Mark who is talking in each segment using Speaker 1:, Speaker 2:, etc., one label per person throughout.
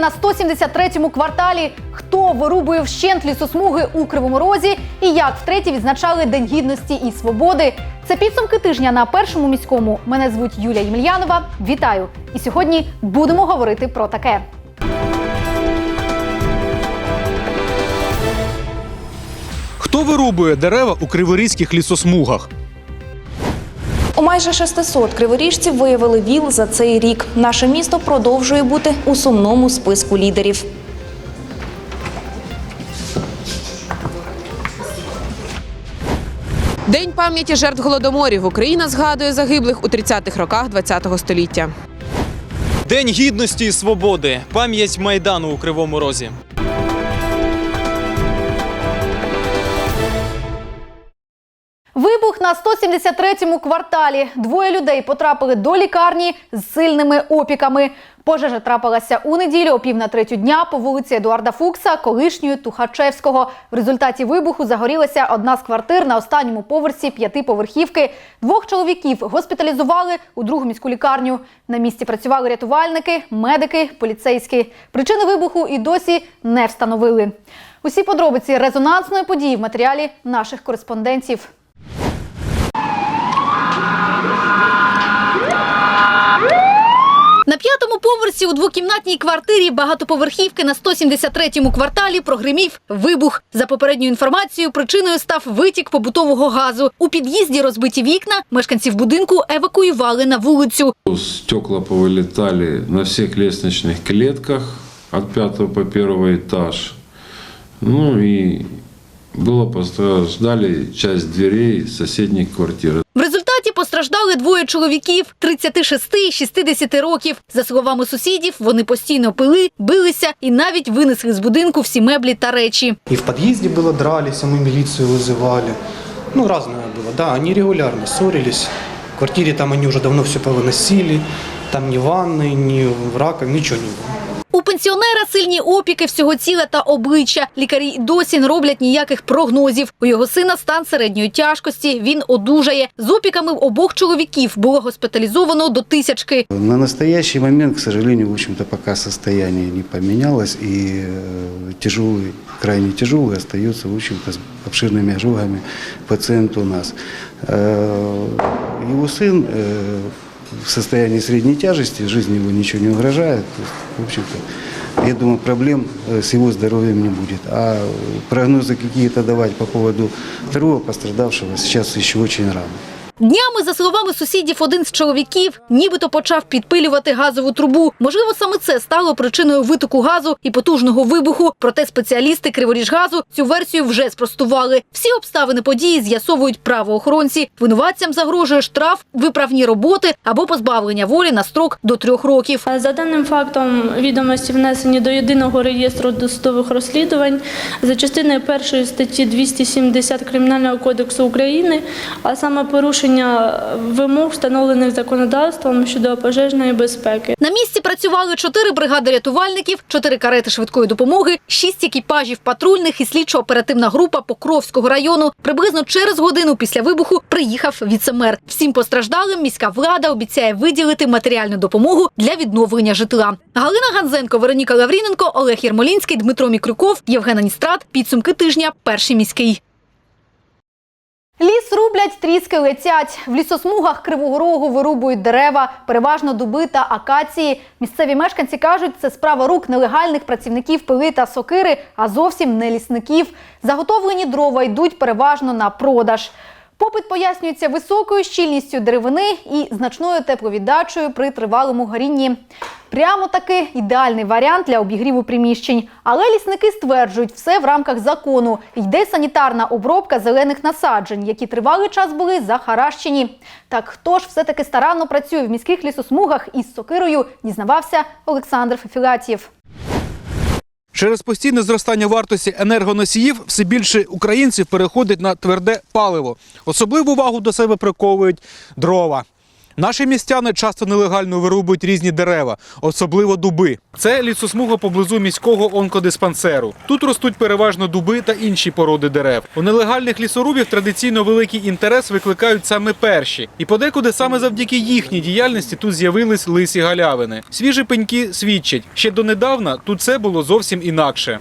Speaker 1: на 173-му кварталі. Хто вирубує вщент лісосмуги у Кривому Розі і як втретє відзначали День гідності і свободи? Це підсумки тижня на першому міському. Мене звуть Юлія Ємельянова. Вітаю! І сьогодні будемо говорити про таке.
Speaker 2: Хто вирубує дерева у криворізьких лісосмугах?
Speaker 3: У майже 600 криворіжців виявили ВІЛ за цей рік. Наше місто продовжує бути у сумному списку лідерів.
Speaker 4: День пам'яті жертв голодоморів. Україна згадує загиблих у 30-х роках ХХ століття.
Speaker 5: День гідності і свободи. Пам'ять майдану у Кривому Розі.
Speaker 1: На 173-му кварталі. Двоє людей потрапили до лікарні з сильними опіками. Пожежа трапилася у неділю о пів на третю дня по вулиці Едуарда Фукса, колишньої Тухачевського. В результаті вибуху загорілася одна з квартир на останньому поверсі п'ятиповерхівки. Двох чоловіків госпіталізували у другу міську лікарню. На місці працювали рятувальники, медики, поліцейські. Причини вибуху і досі не встановили. Усі подробиці резонансної події в матеріалі наших кореспондентів. На п'ятому поверсі у двокімнатній квартирі багатоповерхівки на 173-му кварталі прогримів вибух. За попередньою інформацією, причиною став витік побутового газу. У під'їзді розбиті вікна. Мешканців будинку евакуювали на вулицю.
Speaker 6: Стекла повылетали на всех лестничных клетках от пятого по первый этаж. Ну и было пострадали часть дверей соседних квартир.
Speaker 1: В результаті постраждали двоє чоловіків 36 і 60 років. За словами сусідів, вони постійно пили, билися і навіть винесли з будинку всі меблі та речі.
Speaker 7: И в подъезде было дрались, а мы милицию вызывали. Ну, разное было. Да, они регулярно ссорились. В квартире там они уже давно все повыносили. Там ни ванны, ни в раковине, ничего не было.
Speaker 1: У пенсіонера сильні опіки всього тіла та обличчя. Лікарі й досі не роблять ніяких прогнозів. У його сина стан середньої тяжкості. Він одужає. З опіками в обох чоловіків було госпіталізовано до тисячки.
Speaker 8: На настоящий момент, к сожалению, в общем-то, пока состояние не поменялось, и э, тяжелый, крайне тяжелый остается, в общем-то, с обширными ожогами пациент у нас. Э, Его сын э, в состоянии средней тяжести, жизни его ничего не угрожает. В общем-то, я думаю, проблем э, с его здоровьем не будет. А прогнозы какие-то давать по поводу второго пострадавшего сейчас еще очень рано.
Speaker 1: Днями, за словами сусідів, один з чоловіків нібито почав підпилювати газову трубу. Можливо, саме це стало причиною витоку газу і потужного вибуху. Проте спеціалісти Криворіжгазу цю версію вже спростували. Всі обставини події з'ясовують правоохоронці. Винуватцям загрожує штраф, виправні роботи або позбавлення волі на строк до трьох років.
Speaker 9: За даним фактом, відомості внесені до єдиного реєстру досудових розслідувань за частиною першої статті 270 Кримінального кодексу України, а саме порушення вимог, встановлених законодавством щодо пожежної безпеки.
Speaker 1: На місці працювали чотири бригади рятувальників, чотири карети швидкої допомоги, шість екіпажів патрульних і слідчо-оперативна група Покровського району. Приблизно через годину після вибуху приїхав віцемер. Всім постраждалим міська влада обіцяє виділити матеріальну допомогу для відновлення житла. Галина Ганзенко, Вероніка Лавріненко, Олег Єрмолінський, Дмитро Мікрюков, Євген Аністрат. Підсумки тижня. Перший міський. Ліс рублять, тріски летять. В лісосмугах Кривого Рогу вирубують дерева, переважно дуби та акації. Місцеві мешканці кажуть, це справа рук нелегальних працівників пили та сокири, а зовсім не лісників. Заготовлені дрова йдуть переважно на продаж. Попит пояснюється високою щільністю деревини і значною тепловіддачею при тривалому горінні. Прямо таки ідеальний варіант для обігріву приміщень. Але лісники стверджують, все в рамках закону. Йде санітарна обробка зелених насаджень, які тривалий час були захаращені. Так хто ж все-таки старанно працює в міських лісосмугах із сокирою, дізнавався Олександр Фефілатів.
Speaker 2: Через постійне зростання вартості енергоносіїв все більше українців переходить на тверде паливо. Особливу увагу до себе приковують дрова. Наші містяни часто нелегально вирубують різні дерева, особливо дуби. Це лісосмуга поблизу міського онкодиспансеру. Тут ростуть переважно дуби та інші породи дерев. У нелегальних лісорубів традиційно великий інтерес викликають саме перші. І подекуди саме завдяки їхній діяльності тут з'явились лисі галявини. Свіжі пеньки свідчать, ще донедавна тут все було зовсім інакше.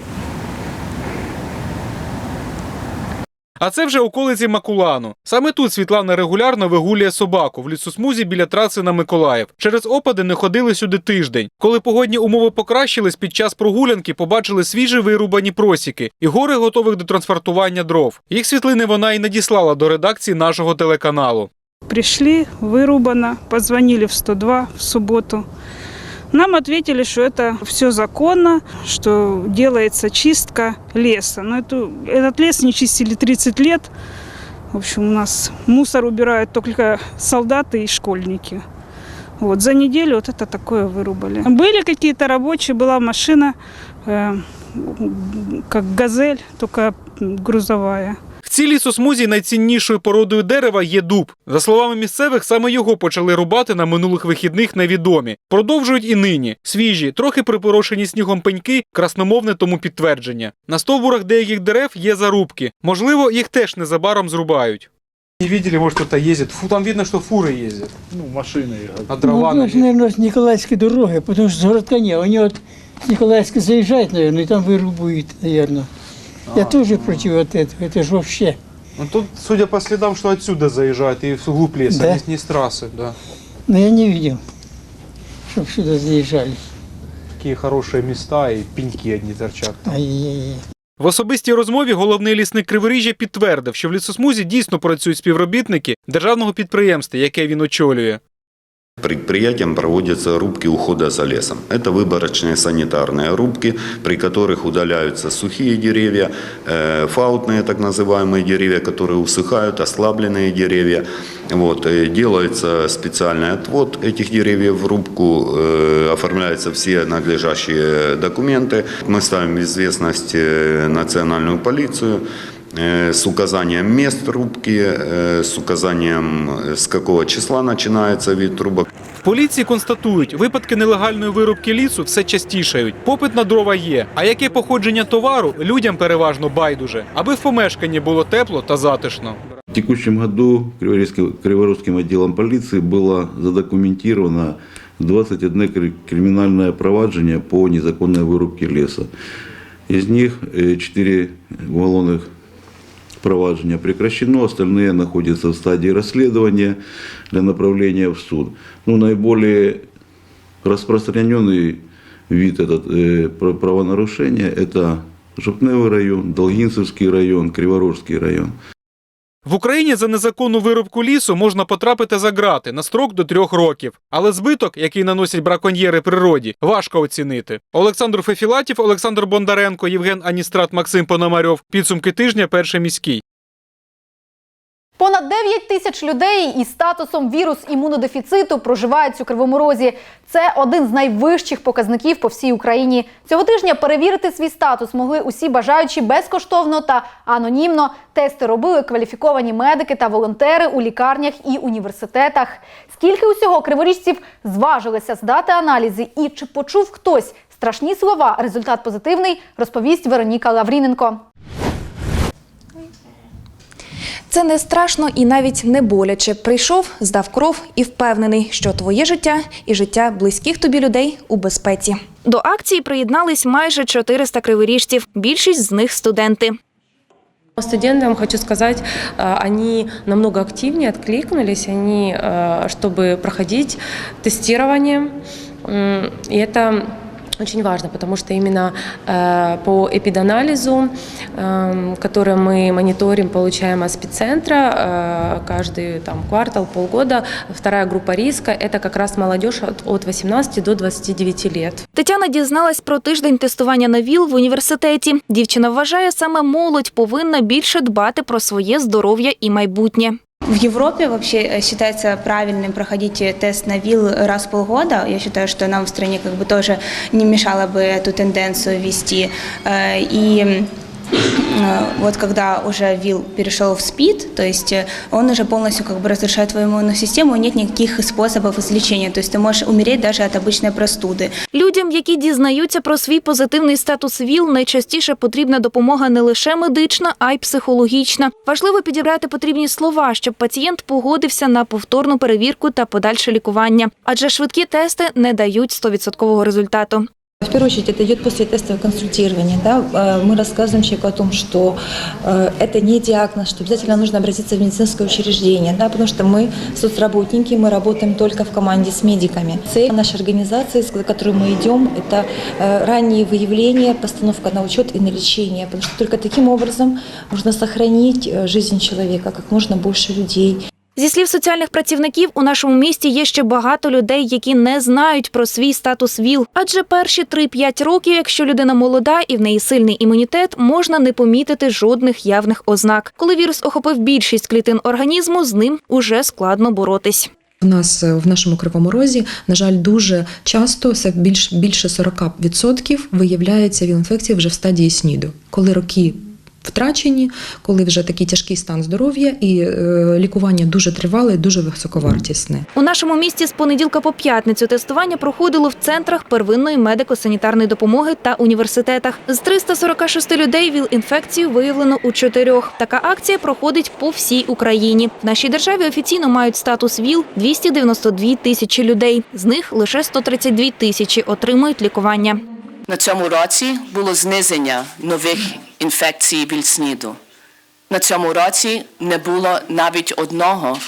Speaker 2: А це вже околиці Макулану. Саме тут Світлана регулярно вигулює собаку в лісосмузі біля траси на Миколаїв. Через опади не ходили сюди тиждень. Коли погодні умови покращились, під час прогулянки побачили свіжі вирубані просіки і гори готових до транспортування дров. Їх світлини вона і надіслала до редакції нашого телеканалу.
Speaker 10: Пришли, вырубано, позвонили в 102 в субботу. Нам ответили, что это все законно, что делается чистка леса. Но эту, этот лес не чистили 30 лет. В общем, у нас мусор убирают только солдаты и школьники. Вот за неделю вот это такое вырубали. Были какие-то рабочие, была машина, э, как газель, только грузовая.
Speaker 2: В цій лісосмузі найціннішою породою дерева є дуб. За словами місцевих, саме його почали рубати на минулих вихідних невідомі. Продовжують і нині. Свіжі, трохи припорошені снігом пеньки, красномовне тому підтвердження. На стовбурах деяких дерев є зарубки. Можливо, їх теж незабаром зрубають.
Speaker 11: Не видели, может, кто-то ездит. Фу, там видно, что фуры ездят.
Speaker 12: Ну, машины.
Speaker 11: А дрова
Speaker 12: ну,
Speaker 11: на-
Speaker 12: это, наверное, с Николаевской дороги, потому что с городка нет. Они вот с Николаевской заезжают, наверное, и там вырубают, наверное. Я тоже против вот этого. Это же вообще.
Speaker 11: Ну, тут, судя по следам, что отсюда заезжают и вглубь леса,
Speaker 12: Да?
Speaker 11: не, не с трассы, да.
Speaker 12: Но я не видел, чтобы сюда заезжали.
Speaker 11: Такие хорошие места и пеньки одни торчат.
Speaker 12: Ай-яй-яй.
Speaker 2: В особистій розмові головний лісник Криворіжжя підтвердив, що в лісосмузі дійсно працюють співробітники державного підприємства, яке він очолює.
Speaker 13: Предприятием проводятся рубки ухода за лесом. Это выборочные санитарные рубки, при которых удаляются сухие деревья, э, фаутные так называемые деревья, которые усыхают, ослабленные деревья. Вот, э, делается специальный отвод этих деревьев в рубку, э, оформляются все надлежащие документы. Мы ставим в известность национальную полицию, с указанием мест рубки, э, с указанием, э, с какого числа начинается вид рубок.
Speaker 2: В поліції констатують, випадки нелегальної вирубки лісу все частішають. Попит на дрова є. А яке походження товару людям переважно байдуже, аби в помешканні було тепло та затишно.
Speaker 14: В текущем году Криворижским, Криворожским отделом полиции было задокументировано 21 кри- криминальное проваджение по незаконной вырубке леса. Из них 4 уголовных проваджения прекращено, остальные находятся в стадии расследования для направления в суд. Ну, наиболее распространенный вид этот, э, про- правонарушения – это Жопневый район, Долгинцевский район, Криворожский район.
Speaker 2: В Україні за незаконну вирубку лісу можна потрапити за грати на строк до трьох років. Але збиток, який наносять браконьєри природі, важко оцінити. Олександр Фефілатів, Олександр Бондаренко, Євген Аністрат, Максим Пономарьов. Підсумки тижня перший міський.
Speaker 1: Понад 9 тисяч людей із статусом вірус імунодефіциту проживають у Кривому Розі. Це один з найвищих показників по всій Україні. Цього тижня перевірити свій статус могли усі бажаючі безкоштовно та анонімно. Тести робили кваліфіковані медики та волонтери у лікарнях і університетах. Скільки усього криворіжців зважилися здати аналізи і чи почув хтось страшні слова? Результат позитивний, розповість Вероніка Лавріненко.
Speaker 3: Це не страшно і навіть не боляче. Прийшов, здав кров і впевнений, що твоє життя і життя близьких тобі людей у безпеці. До акції приєднались майже 400 криворіжців. Більшість з них студенти.
Speaker 15: Студентам хочу сказать, э, они намного активнее откликнулись, они, э, чтобы проходить тестирование. М, И это очень важно, потому что именно э, по эпиданализу, э, который мы мониторим, получаем от спеццентра э, каждый там, квартал, полгода, вторая группа риска – это как раз молодежь от, от 18 до 29 лет.
Speaker 3: Тетяна дізналась про тиждень тестування на ВІЛ в університеті. Дівчина вважає, саме молодь повинна більше дбати про своє здоров'я і майбутнє.
Speaker 16: В Европе вообще э, считается правильным проходить э, тест на ВИЛ раз в полгода. Я считаю, что нам в стране как бы тоже не мешало бы эту тенденцию вести. Э, И э, вот когда уже ВИЛ перешел в СПИД, то есть э, он уже полностью как бы разрушает твою иммунную систему, нет никаких способов излечения, то есть ты можешь умереть даже от обычной простуды.
Speaker 3: Людям, які дізнаються про свій позитивний статус ВІЛ, найчастіше потрібна допомога не лише медична, а й психологічна. Важливо підібрати потрібні слова, щоб пацієнт погодився на повторну перевірку та подальше лікування, адже швидкі тести не дають 100% результату.
Speaker 17: В первую очередь это идет после тестового консультирования. Да? Э, Мы рассказываем человеку о том, что э, это не диагноз, что обязательно нужно обратиться в медицинское учреждение, да? потому что мы соцработники, мы работаем только в команде с медиками. Цель нашей организации, с которой мы идем, это э, раннее выявление, постановка на учет и на лечение, потому что только таким образом можно сохранить жизнь человека, как можно больше людей.
Speaker 3: Зі слів соціальних працівників, у нашому місті є ще багато людей, які не знають про свій статус ВІЛ. Адже перші 3-5 років, якщо людина молода і в неї сильний імунітет, можна не помітити жодних явних ознак. Коли вірус охопив більшість клітин організму, з ним уже складно боротись.
Speaker 18: У нас е, в нашому кривому розі, на жаль, дуже часто це більш більше 40% виявляється ВІЛ-інфекція вже в стадії СНІДу, коли роки. Втрачені, коли вже такий тяжкий стан здоров'я і е, лікування дуже тривале, і дуже високовартісне.
Speaker 3: У нашому місті з понеділка по п'ятницю тестування проходило в центрах первинної медико-санітарної допомоги та університетах. З 346 людей ВІЛ-інфекцію виявлено у чотирьох. Така акція проходить по всій Україні. В нашій державі офіційно мають статус ВІЛ 292 тисячі людей. З них лише 132 тисячі отримують лікування.
Speaker 19: На цьому році було зниження нових інфекцій вільсніду. На цьому році не було навіть одного,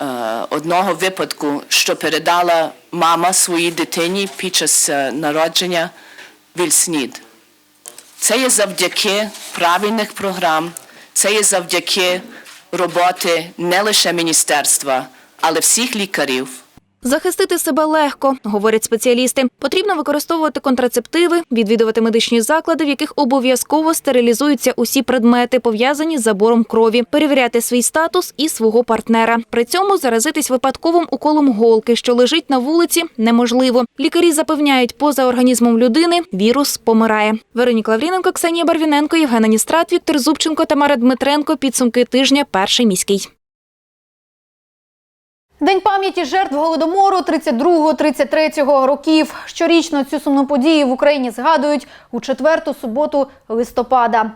Speaker 19: е, одного випадку, що передала мама своїй дитині під час е, народження вільснід. Це є завдяки правильних програм, це є завдяки роботи не лише міністерства, але всіх лікарів.
Speaker 3: Захистити себе легко, говорять спеціалісти. Потрібно використовувати контрацептиви, відвідувати медичні заклади, в яких обов'язково стерилізуються усі предмети, пов'язані з забором крові, перевіряти свій статус і свого партнера. При цьому заразитись випадковим уколом голки, що лежить на вулиці, неможливо. Лікарі запевняють, поза організмом людини вірус помирає. Вероніка Лавріненко, Ксенія Барвіненко, Євгена Ністрат, Віктор Зубченко, Тамара Дмитренко. Підсумки тижня. Перший міський.
Speaker 1: День пам'яті жертв голодомору 32-33 років. Щорічно цю сумну подію в Україні згадують у четверту суботу листопада.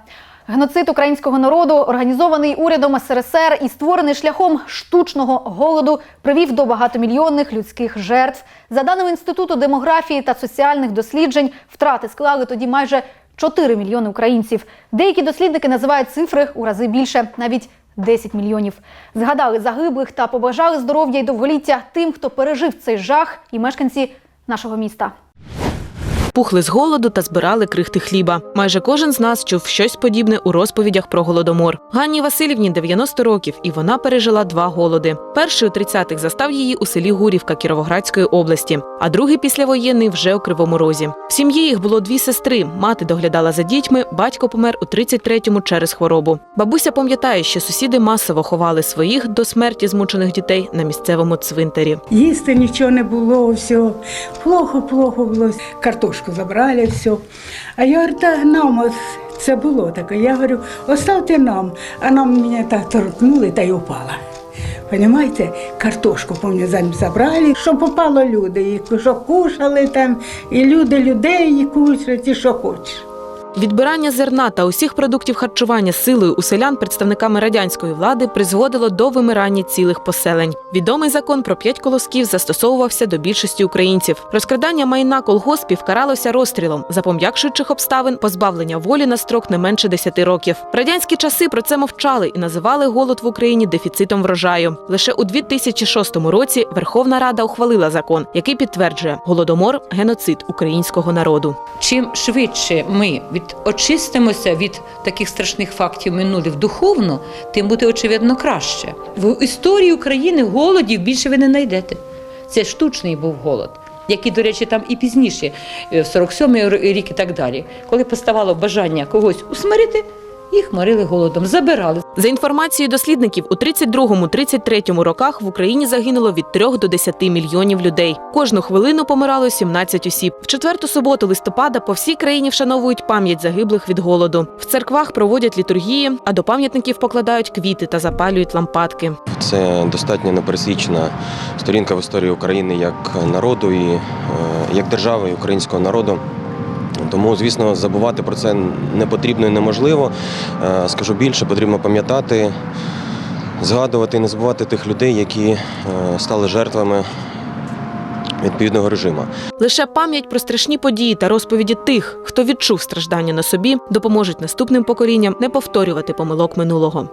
Speaker 1: Геноцид українського народу, організований урядом СРСР і створений шляхом штучного голоду, привів до багатомільйонних людських жертв. За даними інституту демографії та соціальних досліджень, втрати склали тоді майже 4 мільйони українців. Деякі дослідники називають цифри у рази більше, навіть 10 мільйонів. Згадали загиблих та побажали здоров'я й довголіття тим, хто пережив цей жах, і мешканці нашого міста.
Speaker 4: Пухли з голоду та збирали крихти хліба. Майже кожен з нас чув щось подібне у розповідях про голодомор. Ганні Васильівні 90 років, і вона пережила два голоди. Перший у 30-х застав її у селі Гурівка Кіровоградської області, а другий післявоєнний вже у Кривому Розі. В сім'ї їх було дві сестри. Мати доглядала за дітьми, батько помер у 33-му через хворобу. Бабуся пам'ятає, що сусіди масово ховали своїх до смерті змучених дітей на місцевому цвинтарі.
Speaker 20: Їсти нічого не було, все. Плохо-плохо було. Картошку забрали, все. А я говорю, та нам ось це було таке. Я говорю, оставте нам. А нам мене так торкнули та й упала. Понимаєте, картошку, помню, за забрали, що попало люди, і що кушали там, і люди людей і кушать, і що хочеш.
Speaker 4: Відбирання зерна та усіх продуктів харчування силою у селян представниками радянської влади призводило до вимирання цілих поселень. Відомий закон про п'ять колосків застосовувався до більшості українців. Розкрадання майна колгоспів каралося розстрілом за пом'якшуючих обставин позбавлення волі на строк не менше 10 років. Радянські часи про це мовчали і називали голод в Україні дефіцитом врожаю. Лише у 2006 році Верховна Рада ухвалила закон, який підтверджує голодомор геноцид українського народу.
Speaker 21: Чим швидше ми від очистимося від таких страшних фактів минулих духовно, тим буде очевидно краще. В історії України голодів більше ви не знайдете. Це штучний був голод. Який, до речі, там і пізніше, е, в 47-й рік і так далі, коли поставало бажання когось усмирити, Їх морили голодом, забирали.
Speaker 4: За інформацією дослідників, у 32-33 роках в Україні загинуло від 3 до 10 мільйонів людей. Кожну хвилину помирало 17 осіб. В четверту суботу листопада по всій країні вшановують пам'ять загиблих від голоду. В церквах проводять літургії, а до пам'ятників покладають квіти та запалюють лампадки.
Speaker 22: Це достатньо непересвідчена сторінка в історії України як народу і е, як держави і українського народу. Тому, звісно, забувати про це не потрібно і неможливо. Е, Скажу більше, потрібно пам'ятати, згадувати і не забувати тих людей, які е, стали жертвами відповідного режиму.
Speaker 4: Лише пам'ять про страшні події та розповіді тих, хто відчув страждання на собі, допоможуть наступним поколінням не повторювати помилок минулого.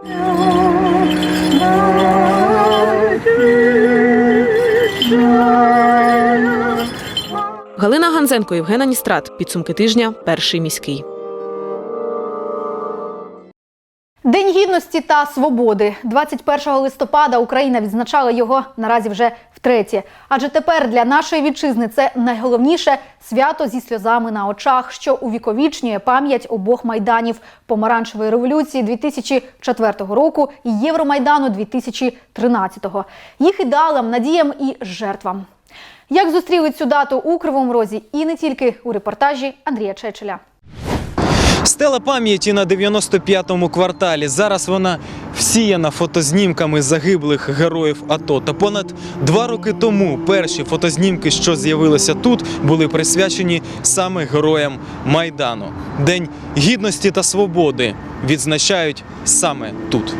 Speaker 4: Галина Ганзенко, Євгена Ністрат. Підсумки тижня. Перший міський.
Speaker 1: День гідності та свободи. 21 листопада Україна відзначала його наразі вже втретє. Адже тепер для нашої вітчизни це найголовніше свято зі сльозами на очах, що увіковічнює пам'ять обох майданів помаранчевої революції 2004 року і Євромайдану 2013. Їх ідеалам, надіям і жертвам. Як зустріли цю дату у Кривому Розі і не тільки у репортажі Андрія Чечеля.
Speaker 23: Стела пам'яті на 95-му кварталі. Зараз вона всіяна фотознімками загиблих героїв АТО. Та понад два роки тому перші фотознімки, що з'явилися тут, були присвячені саме героям Майдану. День гідності та свободи відзначають саме тут.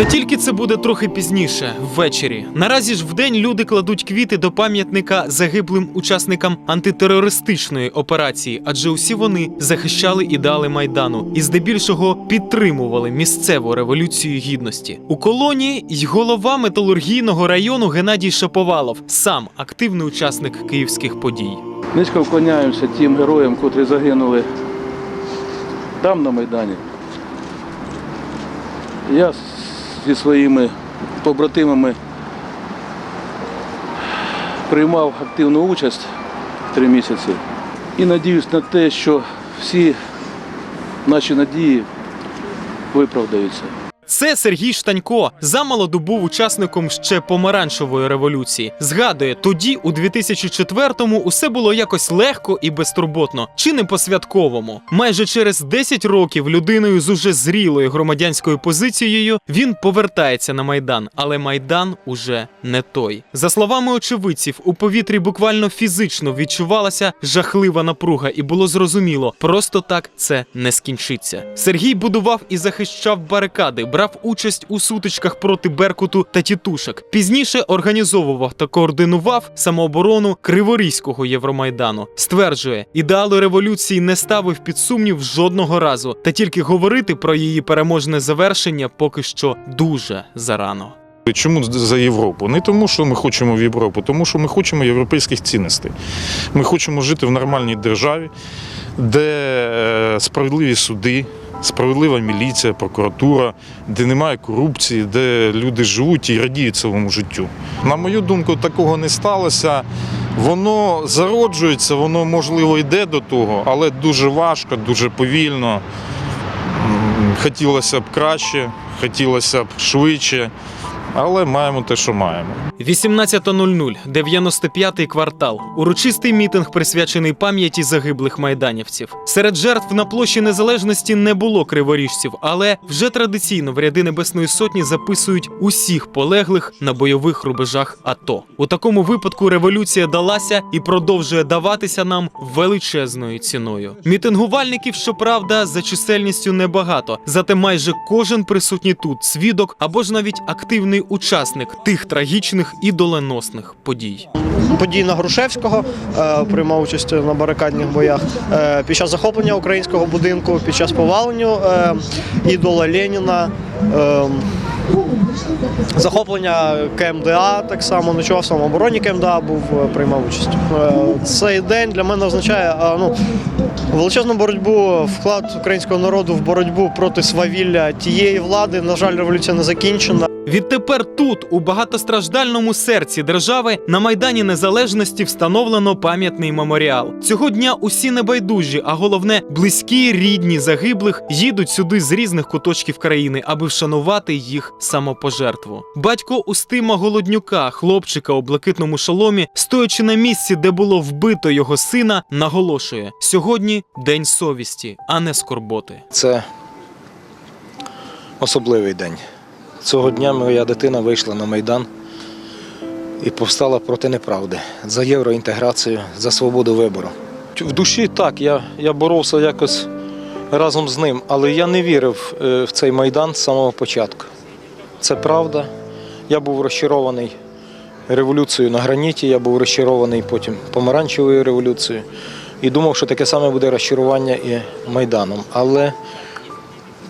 Speaker 23: Та тільки це буде трохи пізніше, ввечері. Наразі ж вдень люди кладуть квіти до пам'ятника загиблим учасникам антитерористичної операції, адже усі вони захищали ідеали майдану і здебільшого підтримували місцеву революцію гідності. У колонії й голова металургійного району Геннадій Шаповалов, сам активний учасник київських подій.
Speaker 24: Низько вклоняємося тим героям, котрі загинули там на Майдані. Я зі своїми побратимами приймав активну участь три місяці і надіюсь на те, що всі наші надії виправдаються.
Speaker 23: Це Сергій Штанько. Замолоду був учасником ще помаранчевої революції. Згадує, тоді, у 2004-му, усе було якось легко і безтурботно, чи не по-святковому. Майже через 10 років людиною з уже зрілою громадянською позицією він повертається на майдан, але майдан уже не той. За словами очевидців, у повітрі буквально фізично відчувалася жахлива напруга, і було зрозуміло, просто так це не скінчиться. Сергій будував і захищав барикади, брав участь у сутичках проти Беркуту та тітушок. Пізніше організовував та координував самооборону Криворізького Євромайдану. Стверджує, ідеали революції не ставив під сумнів жодного разу, та тільки говорити про її переможне завершення поки що дуже зарано.
Speaker 25: Чому за Європу? Не тому, що ми хочемо в Європу, тому що ми хочемо європейських цінностей. Ми хочемо жити в нормальній державі, де е, справедливі суди, справедлива міліція, прокуратура, де немає корупції, де люди живуть і радіють своєму життю. На мою думку, такого не сталося. Воно зароджується, воно можливо йде до того, але дуже важко, дуже повільно. Хотілося б краще, хотілося б швидше, але маємо те, що маємо.
Speaker 23: 18.00, 95-й квартал. Урочистий мітинг присвячений пам'яті загиблих майданівців. Серед жертв на площі незалежності не було криворіжців, але вже традиційно в ряди Небесної Сотні записують усіх полеглих на бойових рубежах АТО. У такому випадку революція далася і продовжує даватися нам величезною ціною. Мітингувальників, щоправда, за чисельністю небагато, зате майже кожен присутній тут свідок або ж навіть активний учасник тих трагічних і доленосних подій.
Speaker 26: подій на Грушевського, е, приймав участь на барикадних боях. Е, Під час захоплення українського будинку, під час повалення е, ідола Леніна, е, захоплення КМДА так само, ночував в самообороні КМДА, був, приймав участь. Цей день для мене означає ну, величезну боротьбу, вклад українського народу в боротьбу проти свавілля тієї влади. На жаль, революція не закінчена.
Speaker 23: Відтепер тут, у багатостраждальному серці держави, на майдані Незалежності встановлено пам'ятний меморіал. Цього дня усі небайдужі, а головне, близькі, рідні загиблих їдуть сюди з різних куточків країни, аби вшанувати їх самопожертву. Батько Устима Голоднюка, хлопчика у блакитному шоломі, стоячи на місці, де було вбито його сина, наголошує: сьогодні день совісті, а не скорботи.
Speaker 27: Це особливий день. Цього дня моя дитина вийшла на Майдан і повстала проти неправди за євроінтеграцію, за свободу вибору. В душі так, я, я боровся якось разом з ним, але я не вірив е, в цей Майдан з самого початку. Це правда. Я був розчарований революцією на граніті, я був розчарований потім помаранчевою революцією і думав, що таке саме буде розчарування і Майданом. Але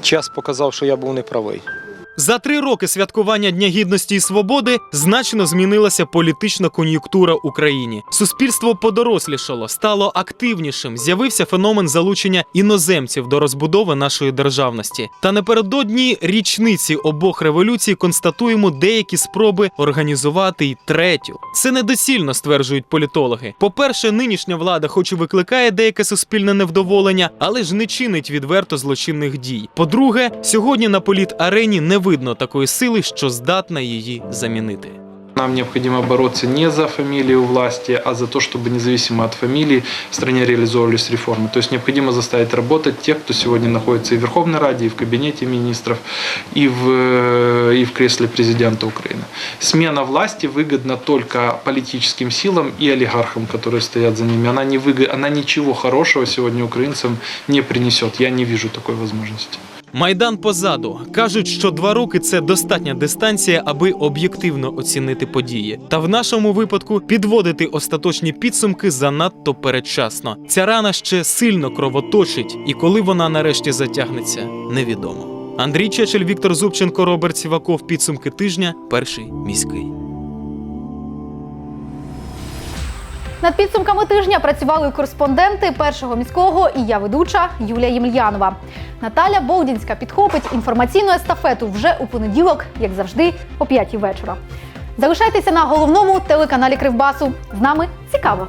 Speaker 27: час показав, що я був неправий.
Speaker 23: За три роки святкування Дня гідності і свободи значно змінилася політична кон'юнктура в Україні. Суспільство подорослішало, стало активнішим. З'явився феномен залучення іноземців до розбудови нашої державності. Та напередодні річниці обох революцій констатуємо деякі спроби організувати й третю. Це недоцільно, стверджують політологи. По-перше, нинішня влада, хоч і викликає деяке суспільне невдоволення, але ж не чинить відверто злочинних дій. По-друге, сьогодні на політарені не видно такої сили, що здатна її замінити.
Speaker 10: Нам необходимо бороться не за фамилию власти, а за то, чтобы независимо от фамилий в стране реализовывались реформы. То есть необходимо заставить работать тех, кто сегодня находится и в Верховной Раде, и в Кабинете министров, и в, э, и в кресле президента Украины. Смена власти выгодна только политическим силам и олигархам, которые стоят за ними. Она, не выгод... Она ничего хорошего сегодня украинцам не принесет. Я не вижу такой возможности.
Speaker 23: Майдан позаду кажуть, що два роки це достатня дистанція, аби об'єктивно оцінити події. Та в нашому випадку підводити остаточні підсумки занадто передчасно. Ця рана ще сильно кровоточить, і коли вона нарешті затягнеться, невідомо. Андрій Чечель, Віктор Зубченко, Роберт Сіваков. Підсумки тижня. Перший міський.
Speaker 1: Над підсумками тижня працювали кореспонденти першого міського і я ведуча Юлія Ємельянова. Наталя Болдінська підхопить інформаційну естафету вже у понеділок, як завжди, о 5 вечора. Залишайтеся на головному телеканалі Кривбасу. З нами цікаво.